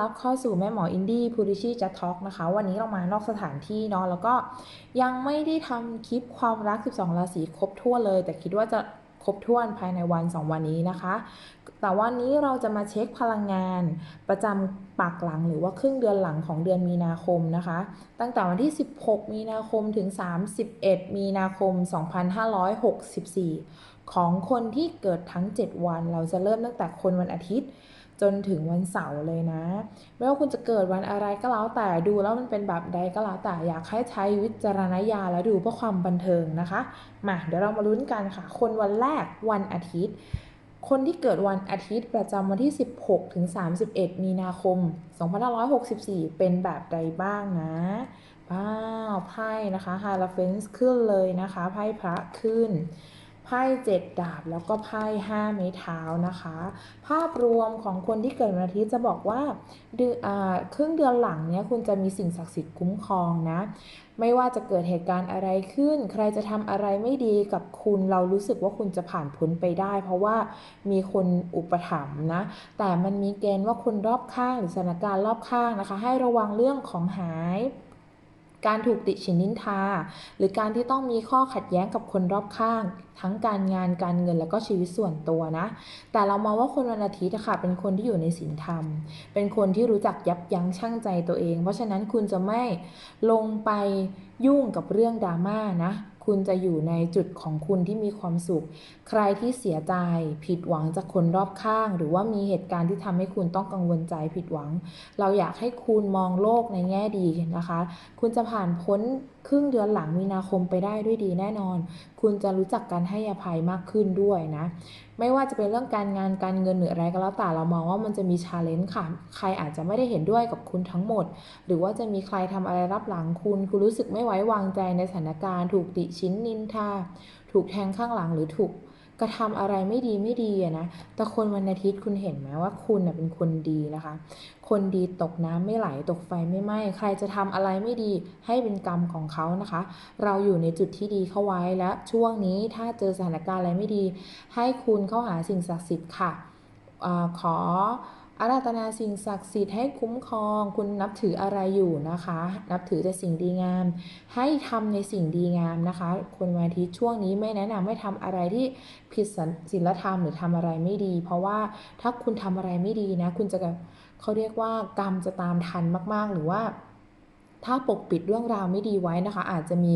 ต้อนรับเข้าสู่แม่หมออินดี้พูริชีจัทท็อกนะคะ วันนี้เรามานอกสถานที่เนาะแล้วก็ยังไม่ได้ทำคลิปความรัก 12 ราศีครบทั่วนเลย แต่คิดว่าจะครบถ้วนภายในวัน 2 วันนี้นะคะ แต่วันนี้เราจะมาเช็คพลังงานประจำปากหลังหรือว่าครึ่งเดือนหลังของเดือนมีนาคมนะคะ ตั้งแต่วันที่ 16 มีนาคมถึง 31 มีนาคม 2564 ของคนที่เกิดทั้ง 7 วัน เราจะเริ่มตั้งแต่คนวันอาทิตย์ จนถึงวันเสาร์เลยนะ ไม่ว่าคุณจะเกิดวันอะไรก็แล้วแต่ดูแล้วมันเป็นแบบใดก็แล้วแต่อยากให้ใช้วิจารณญาณและดูเพื่อความบันเทิงนะคะมาเดี๋ยวเรามาลุ้นกันค่ะ คนวันแรกวันอาทิตย์ คนที่เกิดวันอาทิตย์ประจำวันที่ 16 ถึง 31 มีนาคม 2564 เป็นแบบใดบ้างนะว้าวไพ่นะคะฮาราเฟนส์ขึ้นเลยนะคะไพ่พระขึ้น ไพ่เจ็ดดาบแล้วก็ไพ่ห้าไม้เท้านะคะ ภาพรวมของคนที่เกิดวันอาทิตย์จะบอกว่าเดือนครึ่งเดือนหลังเนี้ยคุณจะมีสิ่งศักดิ์สิทธิ์คุ้มครองนะไม่ว่าจะเกิดเหตุการณ์อะไรขึ้น ใครจะทำอะไรไม่ดีกับคุณเรารู้สึกว่าคุณจะผ่านพ้นไปได้ เพราะว่ามีคนอุปถัมภ์นะ แต่มันมีเกณฑ์ว่าคนรอบข้างหรือสถานการณ์รอบข้างนะคะ ให้ระวังเรื่องของหาย การถูกติฉินนินทา หรือการที่ต้องมีข้อขัดแย้งกับคนรอบข้าง ทั้งการงานการเงินแล้วก็ชีวิตส่วนตัวนะ แต่เรามองว่าคนวันอาทิตย์อะค่ะเป็นคนที่อยู่ในศีลธรรม เป็นคนที่รู้จักยับยั้งชั่งใจตัวเอง เพราะฉะนั้นคุณจะไม่ลงไปยุ่งกับเรื่องดราม่านะ คุณจะอยู่ในจุดของคุณที่มีความสุข ใครที่เสียใจ ผิดหวังจากคนรอบข้าง หรือว่ามีเหตุการณ์ที่ทำให้คุณต้องกังวลใจผิดหวัง เราอยากให้คุณมองโลกในแง่ดีนะคะ คุณจะผ่านพ้นครึ่งเดือนหลังมีนาคมไปได้ด้วยดีแน่นอน คุณจะรู้จักการให้อภัยมากขึ้นด้วยนะ ไม่ว่าจะเป็นเรื่องการงานการเงินหรืออะไรก็แล้วแต่เรามองว่ามันจะมีชาเลนจ์ค่ะ ใครอาจจะไม่ได้เห็นด้วยกับคุณทั้งหมด หรือว่าจะมีใครทำอะไรรับหลังคุณ คุณรู้สึกไม่ไว้วางใจในสถานการณ์ถูกติชิ้นนินทา ถูกแทงข้างหลังหรือถูกกระทำอะไรไม่ดีไม่ดีอะนะ แต่คนวันอาทิตย์คุณเห็นไหมว่าคุณเป็นคนดีนะคะ คนดีตกน้ำไม่ไหลตกไฟไม่ไหม้ ใครจะทำอะไรไม่ดีให้เป็นกรรมของเขานะคะ เราอยู่ในจุดที่ดีเข้าไว้และช่วงนี้ถ้าเจอสถานการณ์อะไรไม่ดี ให้คุณเข้าหาสิ่งศักดิ์สิทธิ์ค่ะอขอ อาราธนาสิ่งศักดิ์สิทธิ์ให้คุ้มครอง คุณนับถืออะไรอยู่นะคะ นับถือแต่สิ่งดีงาม ให้ทำในสิ่งดีงามนะคะ คนวันอาทิตย์ช่วงนี้ไม่แนะนำให้ทำอะไรที่ผิดศีลธรรมหรือทำอะไรไม่ดี เพราะว่าถ้าคุณทำอะไรไม่ดีนะ คุณจะเขาเรียกว่ากรรมจะตามทันมาก ๆ หรือว่าถ้าปกปิดเรื่องราวไม่ดีไว้นะคะ อาจจะมี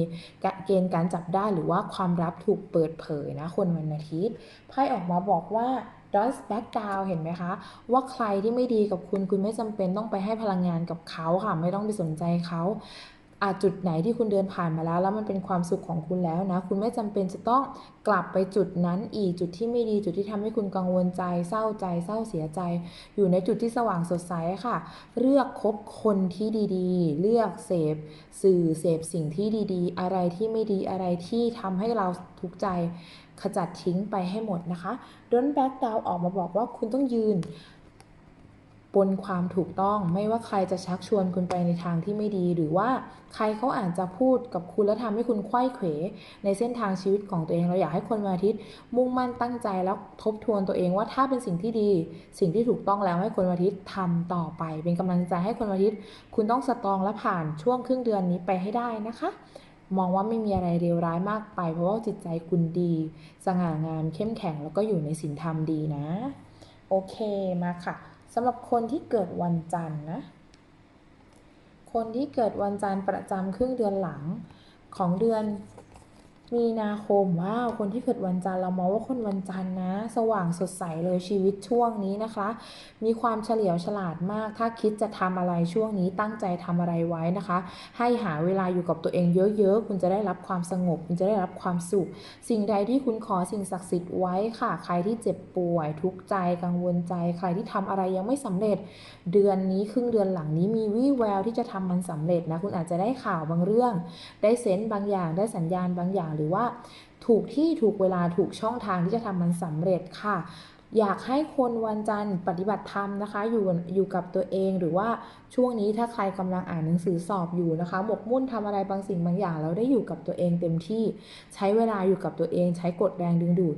เกณฑ์การจับได้หรือว่าความลับถูกเปิดเผยนะ คนวันอาทิตย์ไพ่ออกมาบอกว่า don't back down เห็นไหมคะ ว่าใครที่ไม่ดีกับคุณคุณไม่จำเป็นต้องไปให้พลังงานกับเขาค่ะ ไม่ต้องไปสนใจเขา อาจจุดไหนที่คุณเดินผ่านมาแล้ว แล้วมันเป็นความสุขของคุณแล้วนะ คุณไม่จำเป็นจะต้องกลับไปจุดนั้นอีกจุดที่ไม่ดีจุดที่ทำให้คุณกังวลใจ เศร้าใจ เศร้าเสียใจ อยู่ในจุดที่สว่างสดใสค่ะ เลือกคบคนที่ดีๆ เลือกเสพสื่อเสพสิ่งที่ดีๆ อะไรที่ไม่ดีอะไรที่ทำให้เราทุกข์ใจขจัดทิ้งไปให้หมดนะคะดนแบ็กดาวออกมาบอกว่าคุณต้องยืน บนความถูกต้อง ไม่ว่าใครจะชักชวนคุณไปในทางที่ไม่ดี หรือว่าใครเขาอาจจะพูดกับคุณแล้วทำให้คุณควยเขว ในเส้นทางชีวิตของตัวเอง เราอยากให้คนวันอาทิตย์ มุ่งมั่นตั้งใจแล้วทบทวนตัวเองว่าถ้าเป็นสิ่งที่ดี สิ่งที่ถูกต้องแล้วให้คนวันอาทิตย์ทำต่อไป เป็นกำลังใจให้คนวันอาทิตย์ คุณต้องสตรองและผ่านช่วงครึ่งเดือนนี้ไปให้ได้นะคะมองว่าไม่มีอะไรเลวร้ายมากไป เพราะว่าจิตใจคุณดี สง่างามเข้มแข็งแล้วก็อยู่ในศีลธรรมดีนะ โอเคมาค่ะ สำหรับคนที่เกิดวันจันทร์นะ คนที่เกิดวันจันทร์ประจำครึ่งเดือนหลังของเดือน มีนาคมว้าวคนที่เกิดวันจันทร์เรามองว่าคนวันจันทร์นะ สว่างสดใสเลยชีวิตช่วงนี้นะคะ มีความเฉลียวฉลาดมาก ถ้าคิดจะทำอะไรช่วงนี้ตั้งใจทำอะไรไว้นะคะ ให้หาเวลาอยู่กับตัวเองเยอะๆ คุณจะได้รับความสงบ คุณจะได้รับความสุข สิ่งใดที่คุณขอสิ่งศักดิ์สิทธิ์ไว้ค่ะ ใครที่เจ็บป่วย ทุกข์ใจกังวลใจ ใครที่ทำอะไรยังไม่สำเร็จ เดือนนี้ครึ่งเดือนหลังนี้มีวี่แววที่จะทำมันสำเร็จนะคุณอาจจะได้ข่าวบางเรื่อง ได้เซนต์บางอย่างได้สัญญาณบางอย่างหรือว่าถูกที่ถูกเวลาถูกช่องทางที่จะทำมันสำเร็จค่ะ อยากให้คนวันจันทร์ปฏิบัติธรรมนะคะ อยู่อยู่กับตัวเองหรือว่าช่วงนี้ถ้าใครกำลังอ่านหนังสือสอบอยู่นะคะ หมกมุ่นทำอะไรบางสิ่งบางอย่างแล้วได้อยู่กับตัวเองเต็มที่ใช้เวลาอยู่กับตัวเอง ใช้กฎแรงดึงดูด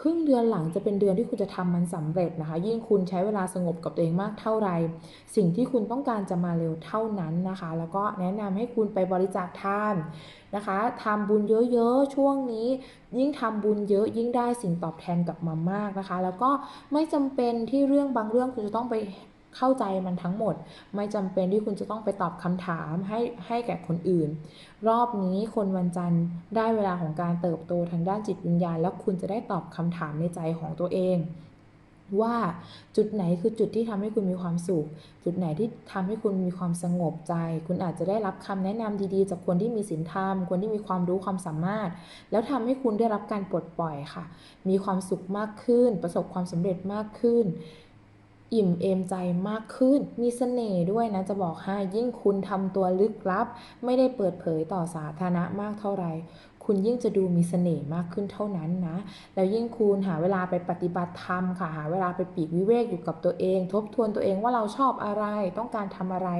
ครึ่งเดือนหลังจะเป็นเดือนที่คุณจะทำมันสำเร็จนะคะ ยิ่งคุณใช้เวลาสงบกับตัวเองมากเท่าไหร่สิ่งที่คุณต้องการจะมาเร็วเท่านั้นนะคะ แล้วก็แนะนำให้คุณไปบริจาคทานนะคะทำบุญเยอะๆช่วงนี้ ยิ่งทำบุญเยอะยิ่งได้สิ่งตอบแทนกลับมามากนะคะ แล้วก็ไม่จำเป็นที่เรื่องบางเรื่องคุณจะต้องไป เข้าใจมันทั้งหมด ไม่จำเป็นที่คุณจะต้องไปตอบคำถามให้ให้แก่คนอื่น รอบนี้คนวันจันทร์ได้เวลาของการเติบโตทางด้านจิตวิญญาณ แล้วคุณจะได้ตอบคำถามในใจของตัวเอง ว่าจุดไหนคือจุดที่ทำให้คุณมีความสุข จุดไหนที่ทำให้คุณมีความสงบใจ คุณอาจจะได้รับคำแนะนำดีๆ จากคนที่มีศีลธรรม คนที่มีความรู้ความสามารถ แล้วทำให้คุณได้รับการปลดปล่อยค่ะ มีความสุขมากขึ้น ประสบความสำเร็จมากขึ้น อิ่มเอมใจมากขึ้น มีเสน่ห์ด้วยนะจะบอกให้ยิ่งคุณทำตัวลึกลับ ไม่ได้เปิดเผยต่อสาธารณะมากเท่าไหร่คุณยิ่งจะดูมีเสน่ห์มากขึ้นเท่านั้นนะ แล้วยิ่งคุณหาเวลาไปปฏิบัติธรรมค่ะ หาเวลาไปปีกวิเวกอยู่กับตัวเอง ทบทวนตัวเองว่าเราชอบอะไร ต้องการทำอะไร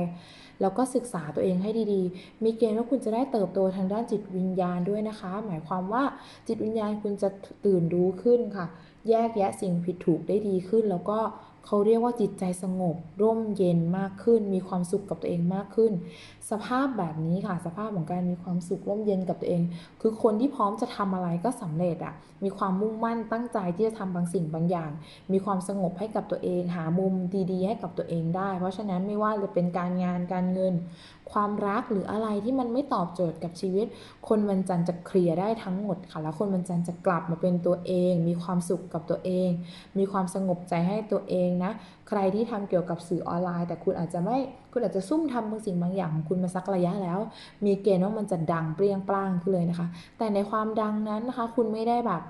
แล้วก็ศึกษาตัวเองให้ดีๆ มีเกณฑ์ว่าคุณจะได้เติบโตทางด้านจิตวิญญาณด้วยนะคะ หมายความว่าจิตวิญญาณคุณจะตื่นรู้ขึ้นค่ะ แยกแยะสิ่งผิดถูกได้ดีขึ้น แล้วก็ เขาเรียกว่าจิตใจสงบ ร่มเย็นมากขึ้น มีความสุขกับตัวเองมากขึ้น สภาพแบบนี้ค่ะ สภาพของการมีความสุขร่มเย็นกับตัวเอง คือคนที่พร้อมจะทำอะไรก็สำเร็จอะมีความมุ่งมั่นตั้งใจที่จะทำบางสิ่งบางอย่าง มีความสงบให้กับตัวเอง หามุมดีๆ ให้กับตัวเองได้ เพราะฉะนั้นไม่ว่าจะเป็นการงานการเงิน ความรักหรืออะไรที่มันไม่ตอบโจทย์กับชีวิต คนวันจันทร์จะเคลียร์ได้ทั้งหมดค่ะ แล้วคนวันจันทร์จะกลับมาเป็นตัวเอง มีความสุขกับตัวเอง มีความสงบใจให้ตัวเองนะ ใครที่ทำเกี่ยวกับสื่อออนไลน์ แต่คุณอาจจะไม่ คุณอาจจะซุ่มทำบางสิ่งบางอย่างของคุณมาสักระยะแล้ว มีเกณฑ์ว่ามันจะดังเปรี้ยงปร้างขึ้นเลยนะคะ แต่ในความดังนั้นนะคะ คุณไม่ได้แบบ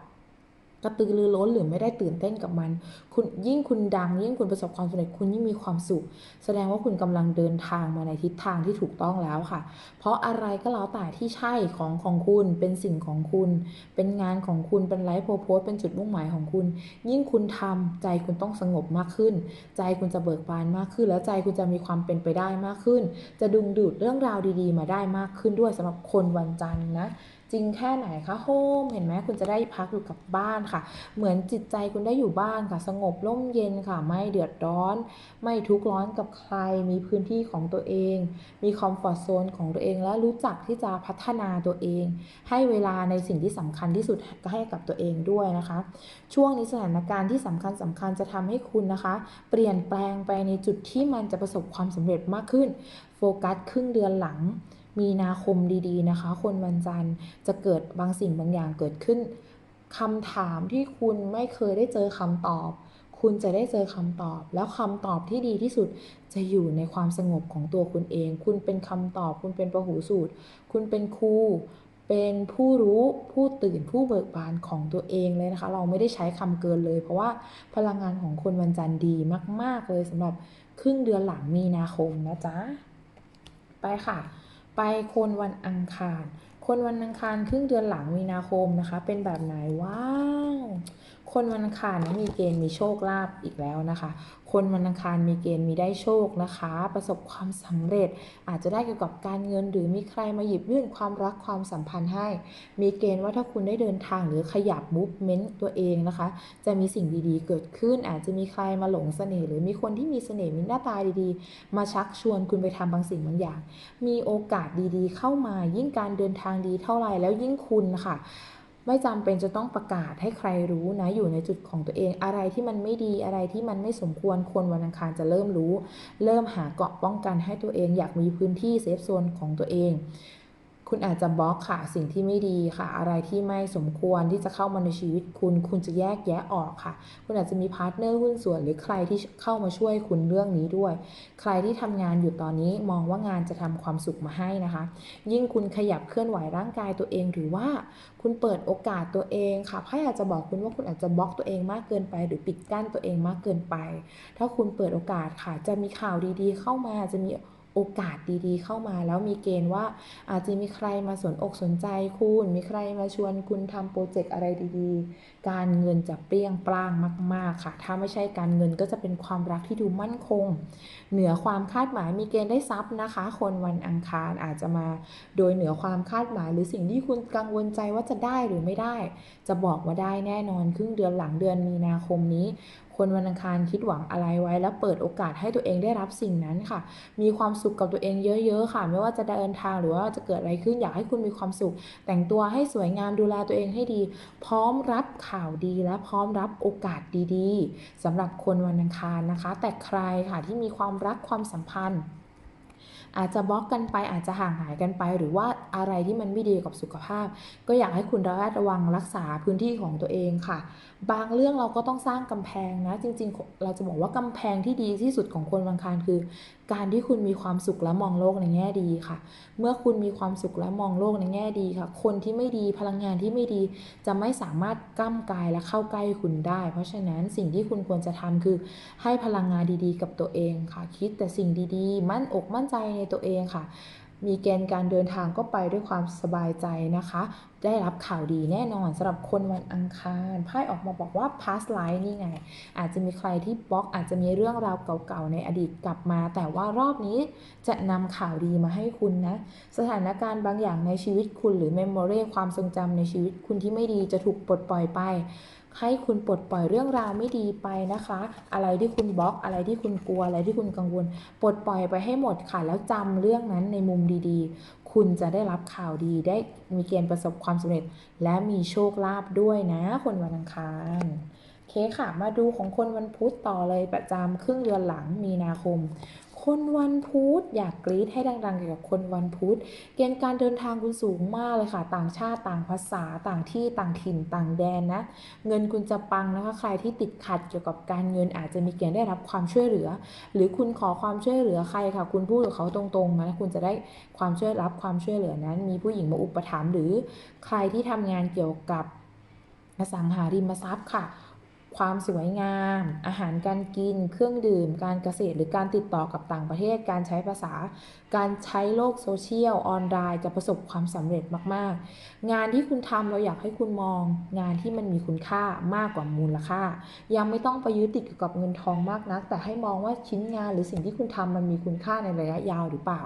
กระตือรือร้นหรือไม่ได้ตื่นเต้นกับมัน คุณยิ่งคุณดัง ยิ่งคุณประสบความสำเร็จคุณยิ่งมีความสุข แสดงว่าคุณกำลังเดินทางมาในทิศทางที่ถูกต้องแล้วค่ะ เพราะอะไรก็แล้วแต่ที่ใช่ของของคุณ เป็นสิ่งของคุณ เป็นงานของคุณเป็นไลฟ์โพสเป็นจุดมุ่งหมายของคุณ ยิ่งคุณทำใจคุณต้องสงบมากขึ้น ใจคุณจะเบิกบานมากขึ้น แล้วใจคุณจะมีความเป็นไปได้มากขึ้น จะดึงดูดเรื่องราวดี ๆ มาได้มากขึ้นด้วยสำหรับคนวันจันทร์นะ จริงแค่ไหนคะโฮมเห็นไหมคุณจะได้พักอยู่กับบ้านค่ะ เหมือนจิตใจคุณได้อยู่บ้านค่ะ สงบร่มเย็นค่ะ ไม่เดือดร้อน ไม่ทุกข์ร้อนกับใคร มีพื้นที่ของตัวเอง มีคอมฟอร์ทโซนของตัวเอง และรู้จักที่จะพัฒนาตัวเอง ให้เวลาในสิ่งที่สำคัญที่สุดก็ให้กับตัวเองด้วยนะคะ ช่วงนี้สถานการณ์ที่สำคัญสำคัญจะทำให้คุณนะคะ เปลี่ยนแปลงไปในจุดที่มันจะประสบความสำเร็จมากขึ้น โฟกัสครึ่งเดือนหลัง มีนาคมดีๆนะคะ คนวันจันทร์จะเกิดบางสิ่งบางอย่างเกิดขึ้นคำถามที่คุณไม่เคยได้เจอคำตอบ คุณจะได้เจอคำตอบ แล้วคำตอบที่ดีที่สุดจะอยู่ในความสงบของตัวคุณเอง คุณเป็นคำตอบ คุณเป็นประหูสูตร คุณเป็นครูเป็นผู้รู้ผู้ตื่นผู้เบิกบานของตัวเองเลยนะคะ เราไม่ได้ใช้คำเกินเลย เพราะว่าพลังงานของคนวันจันทร์ดีมาก ๆ เลยสำหรับครึ่งเดือนหลังมีนาคมนะจ๊ะ ไปค่ะ ไปคนวันอังคาร คนวันอังคารครึ่งเดือนหลังมีนาคมนะคะ เป็นแบบไหนว้าว คนวันอังคารมีเกณฑ์มีโชคลาภอีกแล้วนะคะ คนวันอังคารมีเกณฑ์มีได้โชคนะคะ ประสบความสำเร็จ อาจจะได้เกี่ยวกับการเงิน หรือมีใครมาหยิบยื่นความรักความสัมพันธ์ให้ มีเกณฑ์ว่าถ้าคุณได้เดินทางหรือขยับมูฟเมนต์ตัวเองนะคะ จะมีสิ่งดีๆเกิดขึ้น อาจจะมีใครมาหลงเสน่ห์หรือมีคนที่มีเสน่ห์มีหน้าตาดีๆ มาชักชวนคุณไปทำบางสิ่งบางอย่าง มีโอกาสดีๆ เข้ามายิ่งการเดินทางดีเท่าไหร่แล้วยิ่งคุณค่ะ ไม่จำเป็นจะต้องประกาศให้ใครรู้นะอยู่ในจุดของตัวเองอะไรที่มันไม่ดีอะไรที่มันไม่สมควรควรวันอังคารจะเริ่มรู้ เริ่มหาเกาะป้องกันให้ตัวเองอยากมีพื้นที่เซฟโซนของตัวเอง คุณอาจจะบล็อกค่ะสิ่งที่ไม่ดีค่ะ อะไรที่ไม่สมควรที่จะเข้ามาในชีวิตคุณ คุณจะแยกแยะออกค่ะ คุณอาจจะมีพาร์ทเนอร์หุ้นส่วนหรือใครที่เข้ามาช่วยคุณเรื่องนี้ด้วย ใครที่ทำงานอยู่ตอนนี้มองว่างานจะทำความสุขมาให้นะคะ ยิ่งคุณขยับเคลื่อนไหวร่างกายตัวเองหรือว่าคุณเปิดโอกาสตัวเองค่ะไพ่อาจจะบอกคุณว่าคุณอาจจะบล็อกตัวเองมากเกินไป หรือปิดกั้นตัวเองมากเกินไป ถ้าคุณเปิดโอกาสค่ะ จะมีข่าวดีๆ เข้ามาจะมี โอกาสดีๆ เข้ามาแล้วมีเกณฑ์ว่าอาจจะมีใครมาสนอกสนใจคุณ มีใครมาชวนคุณทำโปรเจกต์อะไรดีๆ การเงินจะเปรี้ยงปร้างมาก ๆ ค่ะ ถ้าไม่ใช่การเงินก็จะเป็นความรักที่ดูมั่นคง เหนือความคาดหมายมีเกณฑ์ได้ทรัพย์นะคะ คนวันอังคารอาจจะมาโดยเหนือความคาดหมาย หรือสิ่งที่คุณกังวลใจว่าจะได้หรือไม่ได้ จะบอกว่าได้แน่นอนครึ่งเดือนหลังเดือนมีนาคมนี้ คนวันอังคารคิดหวังอะไรไว้ แล้วเปิดโอกาสให้ตัวเองได้รับสิ่งนั้นค่ะ มีความสุขกับตัวเองเยอะๆค่ะ ไม่ว่าจะเดินทางหรือว่าจะเกิดอะไรขึ้นอยากให้คุณมีความสุข แต่งตัวให้สวยงามดูแลตัวเองให้ดี พร้อมรับข่าวดีและพร้อมรับโอกาสดีๆสำหรับคนวันอังคารนะคะ แต่ใครค่ะที่มีความรักความสัมพันธ์ อาจจะบล็อกกันไปอาจจะห่างหายกันไป หรือว่าอะไรที่มันไม่ดีกับสุขภาพ ก็อยากให้คุณระแวดระวังรักษาพื้นที่ของตัวเองค่ะ บางเรื่องเราก็ต้องสร้างกำแพงนะ จริงๆ เราจะบอกว่ากำแพงที่ดีที่สุดของคนบางคารคือ การที่คุณมีความสุขและมองโลกในแง่ดีค่ะ เมื่อคุณมีความสุขและมองโลกในแง่ดีค่ะ คนที่ไม่ดีพลังงานที่ไม่ดีจะไม่สามารถก้ำกายและเข้าใกล้คุณได้ เพราะฉะนั้นสิ่งที่คุณควรจะทำคือ ให้พลังงานดีๆ กับตัวเองค่ะ คิดแต่สิ่งดีๆ มั่นอกมั่นใจในตัวเองค่ะ มีเกณฑ์การเดินทางก็ไปด้วยความสบายใจนะคะ ได้รับข่าวดีแน่นอนสำหรับคนวันอังคารไพ่ออกมาบอกว่า past life นี่ไง อาจจะมีใครที่บล็อกอาจจะมีเรื่องราวเก่าๆในอดีตกลับมา แต่ว่ารอบนี้จะนำข่าวดีมาให้คุณนะ สถานการณ์บางอย่างในชีวิตคุณหรือ memory ความทรงจำในชีวิตคุณที่ไม่ดีจะถูกปลดปล่อยไป ให้คุณปลดปล่อยเรื่องราวไม่ดีไปนะคะ อะไรที่คุณบล็อก อะไรที่คุณกลัว อะไรที่คุณกังวล ปลดปล่อยไปให้หมดค่ะ แล้วจำเรื่องนั้นในมุมดีๆ คุณจะได้รับข่าวดี ได้มีเกณฑ์ประสบความสำเร็จ และมีโชคลาภด้วยนะ คนวันอังคารเคค่ะ มาดูของคนวันพุธต่อเลยประจำครึ่งเดือนหลังมีนาคม คนวันพุธอยากกรี๊ดให้ดังๆเกี่ยวกับคนวันพุธเกณฑ์การเดินทางคุณสูงมากเลยค่ะ ต่างชาติต่างภาษาต่างที่ต่างถิ่นต่างแดนนะ เงินคุณจะปังนะคะใครที่ติดขัดเกี่ยวกับการเงินอาจจะมีเกณฑ์ได้รับความช่วยเหลือ หรือคุณขอความช่วยเหลือใครค่ะ คุณพูดกับเขาตรงๆนะคุณจะได้ความช่วยรับความช่วยเหลือนั้น มีผู้หญิงมาอุปถัมภ์หรือใครที่ทำงานเกี่ยวกับอสังหาริมทรัพย์ค่ะ ความสวยงาม อาหารการกิน เครื่องดื่ม การเกษตร หรือการติดต่อกับต่างประเทศ การใช้ภาษา การใช้โลกโซเชียลออนไลน์จะประสบความสำเร็จมาก ๆ งานที่คุณทำเราอยากให้คุณมอง งานที่มันมีคุณค่ามากกว่ามูลค่า ยังไม่ต้องไปยึดติดกับเงินทองมากนัก แต่ให้มองว่าชิ้นงานหรือสิ่งที่คุณทำมันมีคุณค่าในระยะยาวหรือเปล่า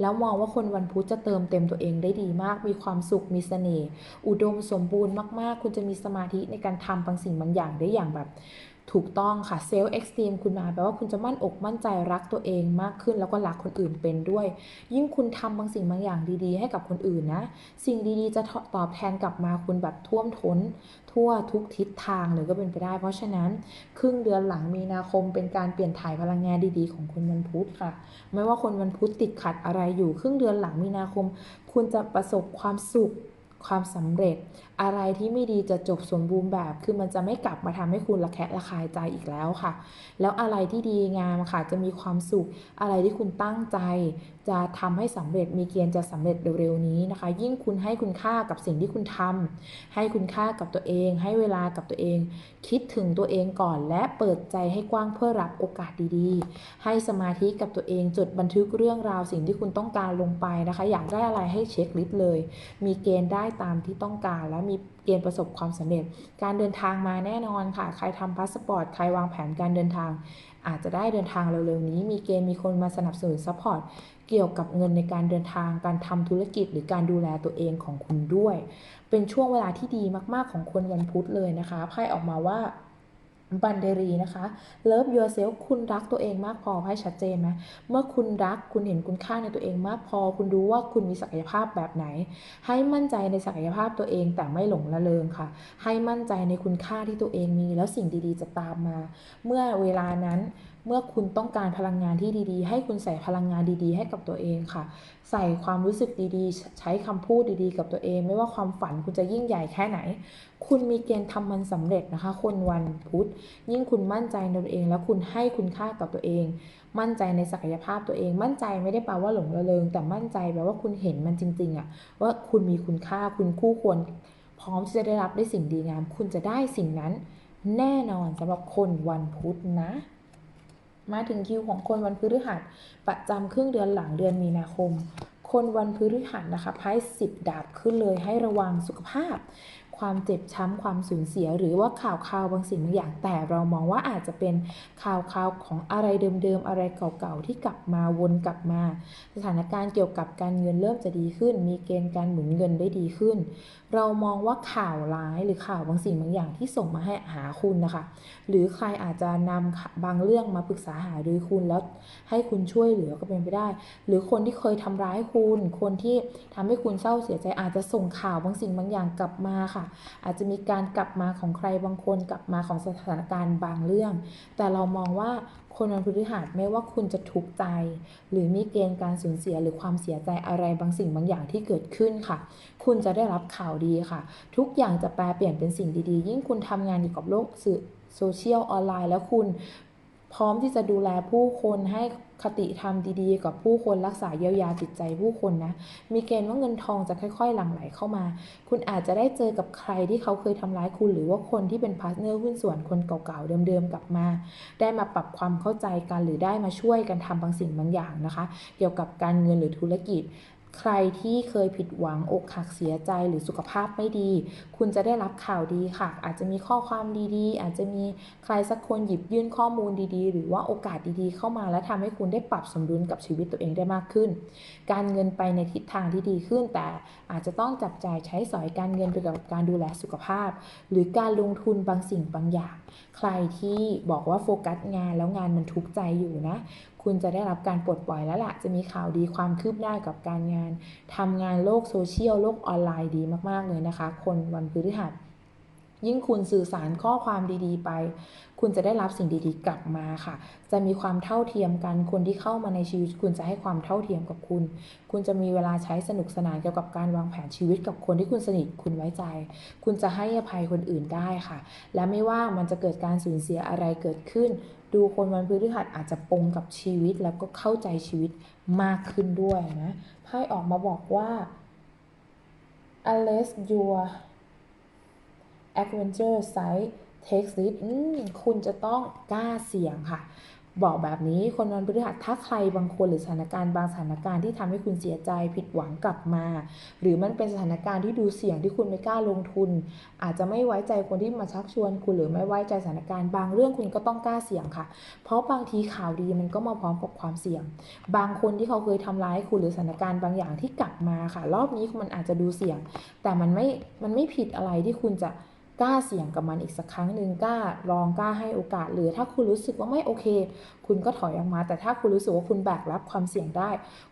แล้วมองว่าคนวันพุธจะเติมเต็มตัวเองได้ดีมาก มีความสุข มีเสน่ห์ อุดมสมบูรณ์มาก ๆ คุณจะมีสมาธิในการทำบางสิ่งบางอย่างได้อย่างแบบถูกต้องค่ะเซลล์เอ็กซ์ตรีมคุณมาแปลว่าคุณจะมั่นอกมั่นใจรักตัวเองมากขึ้น แล้วก็รักคนอื่นเป็นด้วย ยิ่งคุณทำบางสิ่งบางอย่างดีๆ ให้กับคนอื่นนะ สิ่งดีๆจะตอบแทนกลับมาคุณแบบท่วมท้น ทั่วทุกทิศทางเลยก็เป็นไปได้ เพราะฉะนั้น ครึ่งเดือนหลังมีนาคมเป็นการเปลี่ยนถ่ายพลังงานดีๆ ของคนวันพุธค่ะ ไม่ว่าคนวันพุธติดขัดอะไรอยู่ ครึ่งเดือนหลังมีนาคม คุณจะประสบความสุขความสำเร็จอะไรที่ไม่ดีจะจบสมบูรณ์แบบ คือมันจะไม่กลับมาทำให้คุณระแคะระคายใจอีกแล้วค่ะ แล้วอะไรที่ดีงามค่ะ จะมีความสุข อะไรที่คุณตั้งใจ จะทำให้สำเร็จ มีเกณฑ์จะสำเร็จเร็วๆนี้นะคะ ยิ่งคุณให้คุณค่ากับสิ่งที่คุณทำให้คุณค่ากับตัวเอง ให้เวลากับตัวเอง คิดถึงตัวเองก่อน และเปิดใจให้กว้างเพื่อรับโอกาสดีๆ ให้สมาธิกับตัวเอง จดบันทึกเรื่องราวสิ่งที่คุณต้องการลงไปนะคะ อยากได้อะไรให้เช็คลิสต์เลย มีเกณฑ์ได้ตามที่ต้องการและมีเกณฑ์ประสบความสำเร็จ การเดินทางมาแน่นอนค่ะ ใครทำพาสปอร์ต ใครวางแผนการเดินทาง อาจจะได้เดินทางเร็วๆนี้ มีเกณฑ์มีคนมาสนับสนุนซัพพอร์ต เกี่ยวกับเงินในการเดินทาง การทำธุรกิจ หรือการดูแลตัวเองของคุณด้วย เป็นช่วงเวลาที่ดีมากๆของคนวันพุธเลยนะคะ ไพ่ออกมาว่า บันเดรีนะคะ Love yourself คุณรักตัวเองมากพอไพ่ชัดเจนไหมเมื่อคุณรักคุณเห็นคุณค่าในตัวเองมากพอ คุณรู้ว่าคุณมีศักยภาพแบบไหน ให้มั่นใจในศักยภาพตัวเองแต่ไม่หลงละเลงค่ะ ให้มั่นใจในคุณค่าที่ตัวเองมี แล้วสิ่งดีๆ จะตามมา เมื่อเวลานั้น เมื่อคุณต้องการพลังงานที่ดีๆ ให้คุณใส่พลังงานดีๆ ให้กับตัวเองค่ะ ใส่ความรู้สึกดีๆ ใช้คำพูดดีๆ กับตัวเอง ไม่ว่าความฝันคุณจะยิ่งใหญ่แค่ไหน คุณมีเกณฑ์ทำมันสำเร็จนะคะ คนวันพุธ ยิ่งคุณมั่นใจในตัวเอง แล้วคุณให้คุณค่ากับตัวเอง มั่นใจในศักยภาพตัวเอง มั่นใจไม่ได้แปลว่าหลงระเริง แต่มั่นใจแปลว่าคุณเห็นมันจริงๆอะว่าคุณมีคุณค่าคุณคู่ควร พร้อมที่จะได้รับได้สิ่งดีงาม คุณจะได้สิ่งนั้นแน่นอนสำหรับคนวันพุธนะ มาถึงคิวของคนวันพฤหัสประจำครึ่งเดือนหลังเดือนมีนาคม คนวันพฤหัสนะคะไพ่สิบดาบขึ้นเลยให้ระวังสุขภาพ ความเจ็บช้ำความสูญเสีย หรือว่าข่าวคราวบางสิ่งบางอย่าง แต่เรามองว่าอาจจะเป็นข่าวคราวของอะไรเดิมๆ อะไรเก่าๆ ที่กลับมาวนกลับมา สถานการณ์เกี่ยวกับการเงินเริ่มจะดีขึ้น มีเกณฑ์การหมุนเงินได้ดีขึ้น เรามองว่าข่าวร้ายหรือข่าวบางสิ่งบางอย่างที่ส่งมาให้หาคุณนะคะ หรือใครอาจจะนำบางเรื่องมาปรึกษาหารือคุณแล้วให้คุณช่วยเหลือก็เป็นไปได้ หรือคนที่เคยทำร้ายคุณ คนที่ทำให้คุณเศร้าเสียใจอาจจะส่งข่าวบางสิ่งบางอย่างกลับมาค่ะอาจจะมีการกลับมาของใครบางคนกลับมาของสถานการณ์บางเรื่อง แต่เรามองว่าคนวันพฤหัสไม่ว่าคุณจะทุกข์ใจ หรือมีเกณฑ์การสูญเสียหรือความเสียใจอะไรบางสิ่งบางอย่างที่เกิดขึ้นค่ะ คุณจะได้รับข่าวดีค่ะ ทุกอย่างจะแปลเปลี่ยนเป็นสิ่งดีๆ ยิ่งคุณทำงานอยู่กับโลกสื่อโซเชียลออนไลน์แล้วคุณ พร้อมที่จะดูแลผู้คนให้คติธรรมดีๆ กับผู้คนรักษาเยียวยาจิตใจผู้คนนะ มีเกณฑ์ว่าเงินทองจะค่อยๆ หลั่งไหลเข้ามา คุณอาจจะได้เจอกับใครที่เขาเคยทำร้ายคุณ หรือว่าคนที่เป็นพาร์ทเนอร์หุ้นส่วนคนเก่าๆ เดิมๆ กลับมา ได้มาปรับความเข้าใจกันหรือได้มาช่วยกันทำบางสิ่งบางอย่างนะคะ เกี่ยวกับการเงินหรือธุรกิจ ใครที่เคยผิดหวังอกหักเสียใจหรือสุขภาพไม่ดี คุณจะได้รับข่าวดีค่ะ อาจจะมีข้อความดีๆ อาจจะมีใครสักคนหยิบยื่นข้อมูลดีๆ หรือว่าโอกาสดีๆ เข้ามาและทำให้คุณได้ปรับสมดุลกับชีวิตตัวเองได้มากขึ้น การเงินไปในทิศทางที่ดีขึ้น แต่อาจจะต้องจับจ่ายใช้สอยการเงินไปกับการดูแลสุขภาพ หรือการลงทุนบางสิ่งบางอย่าง ใครที่บอกว่าโฟกัสงานแล้วงานมันทุกข์ใจอยู่นะ คุณจะได้รับการปลดปล่อยแล้วล่ะ จะมีข่าวดีความคืบหน้ากับการงานทำงานโลกโซเชียลโลกออนไลน์ดีมากๆเลยนะคะ คนวันพฤหัส ยิ่งคุณสื่อสารข้อความดีๆ ไป คุณจะได้รับสิ่งดีๆ กลับมาค่ะ จะมีความเท่าเทียมกัน คนที่เข้ามาในชีวิต คุณจะให้ความเท่าเทียมกับคุณ คุณจะมีเวลาใช้สนุกสนานเกี่ยวกับการวางแผนชีวิตกับคนที่คุณสนิทคุณไว้ใจ คุณจะให้อภัยคนอื่นได้ค่ะ และไม่ว่ามันจะเกิดการสูญเสียอะไรเกิดขึ้น ดูคนวันพฤหัสอาจจะปงกับชีวิตแล้วก็เข้าใจชีวิตมากขึ้นด้วยนะไพ่ออกมาบอกว่า unless your adventure side takes it อืมคุณจะต้องกล้าเสี่ยงค่ะ บอกแบบนี้คนวันพฤหัสถ้าใครบางคนหรือสถานการณ์บางสถานการณ์ที่ทำให้คุณเสียใจผิดหวังกลับมา หรือมันเป็นสถานการณ์ที่ดูเสี่ยงที่คุณไม่กล้าลงทุน อาจจะไม่ไว้ใจคนที่มาชักชวนคุณหรือไม่ไว้ใจสถานการณ์บางเรื่องคุณก็ต้องกล้าเสี่ยงค่ะ เพราะบางทีข่าวดีมันก็มาพร้อมกับความเสี่ยง บางคนที่เขาเคยทำร้ายคุณหรือสถานการณ์บางอย่างที่กลับมาค่ะ รอบนี้มันอาจจะดูเสี่ยง แต่มันไม่มันไม่ผิดอะไรที่คุณจะ กล้าเสี่ยงกับมันอีกสักครั้งหนึ่งกล้าลองกล้าให้โอกาส หรือถ้าคุณรู้สึกว่าไม่โอเค คุณก็ถอยออกมา แต่ถ้าคุณรู้สึกว่าคุณแบกรับความเสี่ยงได้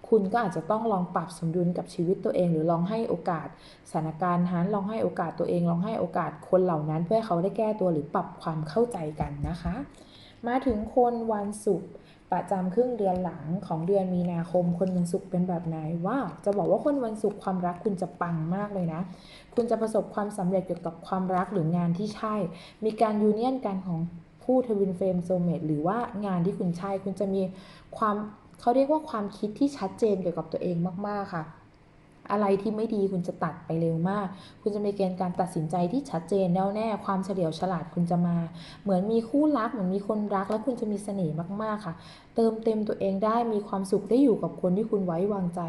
คุณก็อาจจะต้องลองปรับสมดุลกับชีวิตตัวเอง หรือลองให้โอกาสสถานการณ์นั้นลองให้โอกาสตัวเอง ลองให้โอกาสคนเหล่านั้น เพื่อเขาได้แก้ตัวหรือปรับความเข้าใจกันนะคะ มาถึงคนวันศุกร์ ประจำครึ่งเดือนหลังของเดือนมีนาคม คนวันศุกร์เป็นแบบไหนว้าวจะบอกว่าคนวันศุกร์ความรักคุณจะปังมากเลยนะ คุณจะประสบความสำเร็จเกี่ยวกับความรักหรืองานที่ใช่ มีการยูเนียนกันของผู้ทวินเฟรมโซเมตหรือว่างานที่คุณใช่คุณจะมีความเขาเรียกว่าความคิดที่ชัดเจนเกี่ยวกับตัวเองมาก ๆ ค่ะ อะไรที่ไม่ดีคุณจะตัดไปเร็วมาก คุณจะมีเกณฑ์การตัดสินใจที่ชัดเจนแน่วแน่ ความเฉลียวฉลาดคุณจะมา เหมือนมีคู่รักเหมือนมีคนรัก แล้วคุณจะมีเสน่ห์มากๆค่ะ เติมเต็มตัวเองได้มีความสุขได้อยู่กับคนที่คุณไว้วางใจ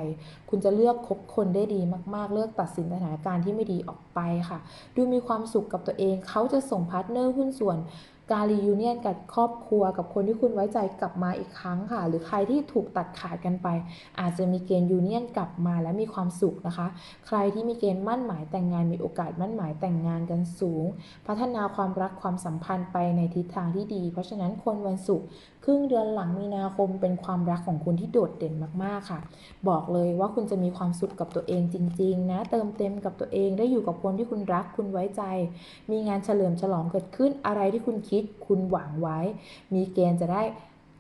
คุณจะเลือกคบคนได้ดีมากๆ เลือกตัดสินสถานการณ์ที่ไม่ดีออกไปค่ะ ดูมีความสุขกับตัวเองเขาจะส่งพาร์ทเนอร์หุ้นส่วน การรียูเนียนกับครอบครัวกับคนที่คุณไว้ใจกลับมาอีกครั้งค่ะ หรือใครที่ถูกตัดขาดกันไป อาจจะมีเกณฑ์ยูเนียนกลับมาและมีความสุขนะคะ ใครที่มีเกณฑ์มั่นหมายแต่งงานมีโอกาสมั่นหมายแต่งงานกันสูง พัฒนาความรักความสัมพันธ์ไปในทิศทางที่ดี เพราะฉะนั้นคนวันศุกร์ครึ่งเดือนหลังมีนาคมเป็นความรักของคุณที่โดดเด่นมากๆค่ะ บอกเลยว่าคุณจะมีความสุขกับตัวเองจริง ๆ นะ เติมเต็มกับตัวเองได้อยู่กับคนที่คุณรักคุณไว้ใจ มีงานเฉลิมฉลองเกิดขึ้นอะไรที่คุณคิดคุณหวังไว้ มีเกณฑ์จะได้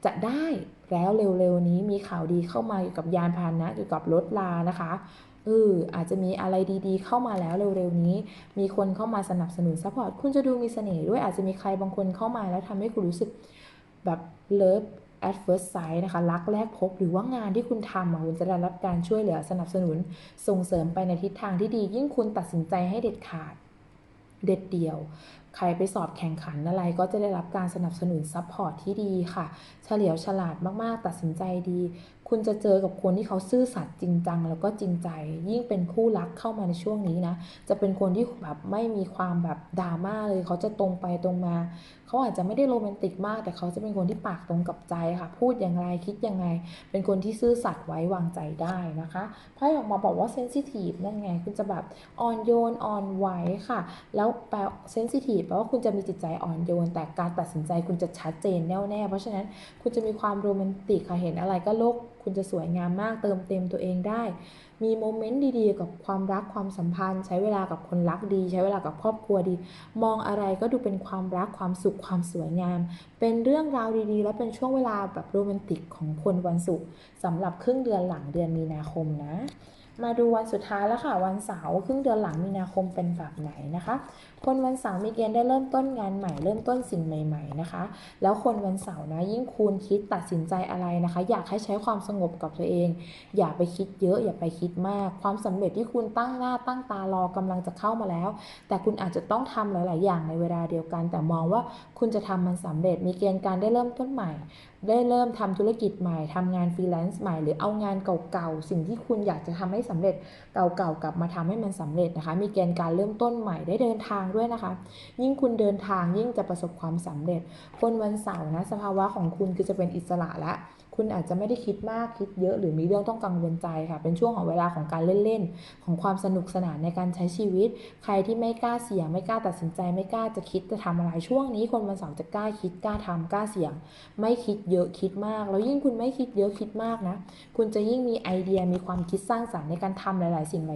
จะได้แล้วเร็วๆนี้มีข่าวดีเข้ามาเกี่ยวกับยานพาหนะเกี่ยวกับรถลานะคะเอออาจจะมีอะไรดีๆ เข้ามาแล้วเร็วๆนี้ มีคนเข้ามาสนับสนุนซัพพอร์ตคุณจะดูมีเสน่ห์ด้วยอาจจะมีใครบางคนเข้ามาแล้วทำให้คุณรู้สึก แบบเลิฟ at first sight นะคะ รักแรกพบหรือว่างานที่คุณทำคุณจะได้รับการช่วยเหลือสนับสนุนส่งเสริมไปในทิศทางที่ดี ยิ่งคุณตัดสินใจให้เด็ดขาดเด็ดเดี่ยว ใครไปสอบแข่งขันอะไรก็จะได้รับการสนับสนุนซัพพอร์ตที่ดีค่ะ เฉลียวฉลาดมาก ๆ ตัดสินใจดี คุณจะเจอกับคนที่เขาซื่อสัตย์จริงจังแล้วก็จริงใจ ยิ่งเป็นคู่รักเข้ามาในช่วงนี้นะ จะเป็นคนที่แบบไม่มีความแบบดราม่าเลย เขาจะตรงไปตรงมา เขาอาจจะไม่ได้โรแมนติกมาก แต่เขาจะเป็นคนที่ปากตรงกับใจค่ะ พูดอย่างไรคิดยังไง เป็นคนที่ซื่อสัตย์ไว้วางใจได้นะคะไพ่ออกมาบอกว่าเซนซิทีฟนั่นไง คุณจะแบบอ่อนโยนอ่อนไหวค่ะ แล้วแปลเซนซิทีฟแปลว่าคุณจะมีจิตใจอ่อนโยน แต่การตัดสินใจคุณจะชัดเจนแน่วแน่เพราะฉะนั้นคุณจะมีความโรแมนติกค่ะเห็นอะไรก็โลกคุณจะสวยงามมากเติมเต็มตัวเองได้ มีโมเมนต์ดีๆ กับความรักความสัมพันธ์ ใช้เวลากับคนรักดี ใช้เวลากับครอบครัวดี มองอะไรก็ดูเป็นความรักความสุขความสวยงาม เป็นเรื่องราวดีๆ และเป็นช่วงเวลาแบบโรแมนติกของคนวันศุกร์สำหรับครึ่งเดือนหลังเดือนมีนาคมนะมาดูวันสุดท้ายแล้วค่ะ วันเสาร์ครึ่งเดือนหลังมีนาคมเป็นแบบไหนนะคะ คนวันเสาร์มีเกณฑ์ได้เริ่มต้นงานใหม่เริ่มต้นสิ่งใหม่ๆนะคะ แล้วคนวันเสาร์นะยิ่งคุณคิดตัดสินใจอะไรนะคะ อยากให้ใช้ความสงบกับตัวเอง อย่าไปคิดเยอะ อย่าไปคิดมาก ความสำเร็จที่คุณตั้งหน้าตั้งตารอกำลังจะเข้ามาแล้ว แต่คุณอาจจะต้องทำหลาย ๆ อย่างในเวลาเดียวกัน แต่มองว่าคุณจะทำมันสำเร็จ มีเกณฑ์การได้เริ่มต้นใหม่ ได้เริ่มทำธุรกิจใหม่ทำงานฟรีแลนซ์ใหม่หรือเอางานเก่า ๆ สิ่งที่คุณอยากจะทำให้สำเร็จเก่า ๆ กลับมาทำให้มันสำเร็จนะคะ มีเกณฑ์การเริ่มต้นใหม่ได้เดินทางด้วยนะคะ ยิ่งคุณเดินทางยิ่งจะประสบความสำเร็จ คนวันเสาร์นะสภาวะของคุณคือจะเป็นอิสระและ คุณอาจจะไม่ได้คิดมากคิดเยอะ หรือมีเรื่องต้องกังวลใจค่ะ เป็นช่วงของเวลาของการเล่นๆ ของความสนุกสนานในการใช้ชีวิต ใครที่ไม่กล้าเสี่ยง ไม่กล้าตัดสินใจ ไม่กล้าจะคิดจะทำอะไรช่วงนี้ คนวันเสาร์จะกล้าคิดกล้าทำกล้าเสี่ยง ไม่คิดเยอะคิดมาก แล้วยิ่งคุณไม่คิดเยอะคิดมากนะ คุณจะยิ่งมีไอเดียมีความคิดสร้างสรรค์ในการทำหลาย ๆ สิ่งห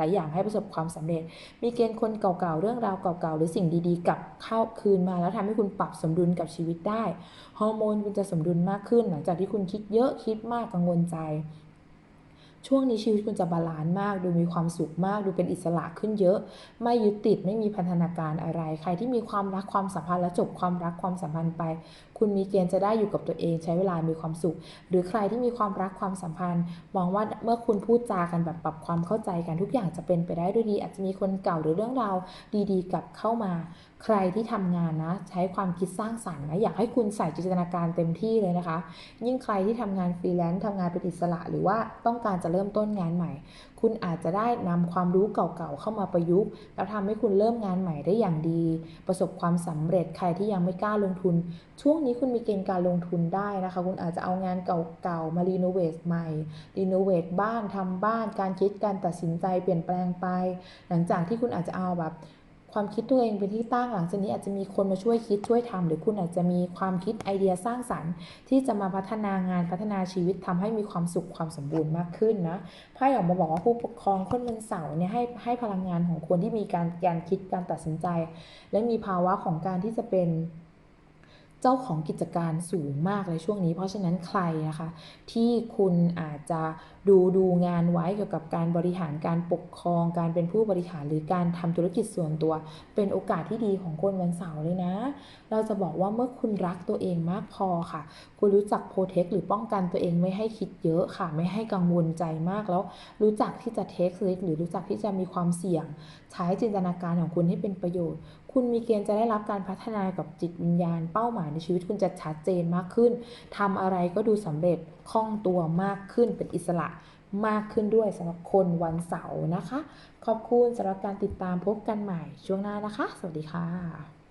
ลายๆอย่างให้ประสบความสำเร็จ มีเกณฑ์คนเก่าๆเรื่องราวเก่าๆหรือสิ่งดีๆกลับเข้าคืนมา แล้วทำให้คุณปรับสมดุลกับชีวิตได้ ฮอร์โมนคุณจะสมดุลมากขึ้นหลังจากที่คุณคิดเยอะคิดมากกังวลใจ ช่วงนี้ชีวิตคุณจะบาลานซ์มาก ดูมีความสุขมาก ดูเป็นอิสระขึ้นเยอะ ไม่ยึดติดไม่มีพันธนาการอะไร ใครที่มีความรักความสัมพันธ์และจบความรักความสัมพันธ์ไป คุณมีเกณฑ์จะได้อยู่กับตัวเองใช้เวลามีความสุข หรือใครที่มีความรักความสัมพันธ์ มองว่าเมื่อคุณพูดจากันแบบปรับความเข้าใจกันทุกอย่างจะเป็นไปได้ด้วยดี อาจจะมีคนเก่าหรือเรื่องราวดี ๆ กลับเข้ามา ใครที่ทำงานนะ ใช้ความคิดสร้างสรรค์นะอยากให้คุณใส่จินตนาการเต็มที่เลยนะคะ ยิ่งใครที่ทำงานฟรีแลนซ์ทำงานเป็นอิสระ หรือว่าต้องการจะเริ่มต้นงานใหม่ คุณอาจจะได้นำความรู้เก่าๆเข้ามาประยุกต์ แล้วทำให้คุณเริ่มงานใหม่ได้อย่างดี ประสบความสำเร็จใครที่ยังไม่กล้าลงทุน ช่วงนี้คุณมีเกณฑ์การลงทุนได้นะคะ คุณอาจจะเอางานเก่าๆมารีโนเวทใหม่รีโนเวทบ้านทำบ้านการคิดการตัดสินใจเปลี่ยนแปลงไป หลังจากที่คุณอาจจะเอาแบบ ความคิดตัวเองเป็นที่ตั้งหลังจากนี้อาจจะมีคนมาช่วยคิดช่วยทำหรือคุณอาจจะมีความคิดไอเดียสร้างสรรค์ ที่จะมาพัฒนางานพัฒนาชีวิตทำให้มีความสุขความสมบูรณ์มากขึ้นนะไพ่ออกมาบอกว่าผู้ปกครองคนวันเสาร์เนี่ยให้ให้พลังงานของคนที่มีการการคิดการตัดสินใจ และมีภาวะของการที่จะเป็นเจ้าของกิจการสูงมากเลยช่วงนี้ เพราะฉะนั้นใครนะคะที่คุณอาจจะ ดูดูงานไว้เกี่ยวกับการบริหารการปกครอง การเป็นผู้บริหารหรือการทำธุรกิจส่วนตัว เป็นโอกาสที่ดีของคนวันเสาร์เลยนะ เราจะบอกว่าเมื่อคุณรักตัวเองมากพอค่ะ คุณรู้จักโปรเทคหรือป้องกันตัวเองไม่ให้คิดเยอะค่ะ ไม่ให้กังวลใจมากแล้ว รู้จักที่จะเทคริสหรือรู้จักที่จะมีความเสี่ยง ใช้จินตนาการของคุณให้เป็นประโยชน์ คุณมีเกณฑ์จะได้รับการพัฒนากับจิตวิญญาณ เป้าหมายในชีวิตคุณจะชัดเจนมากขึ้นทำอะไรก็ดูสำเร็จคล่องตัวมากขึ้นเป็นอิสระมากขึ้นด้วยสำหรับคนวันเสาร์นะคะ ขอบคุณสำหรับการติดตามพบกันใหม่ช่วงหน้านะคะ สวัสดีค่ะ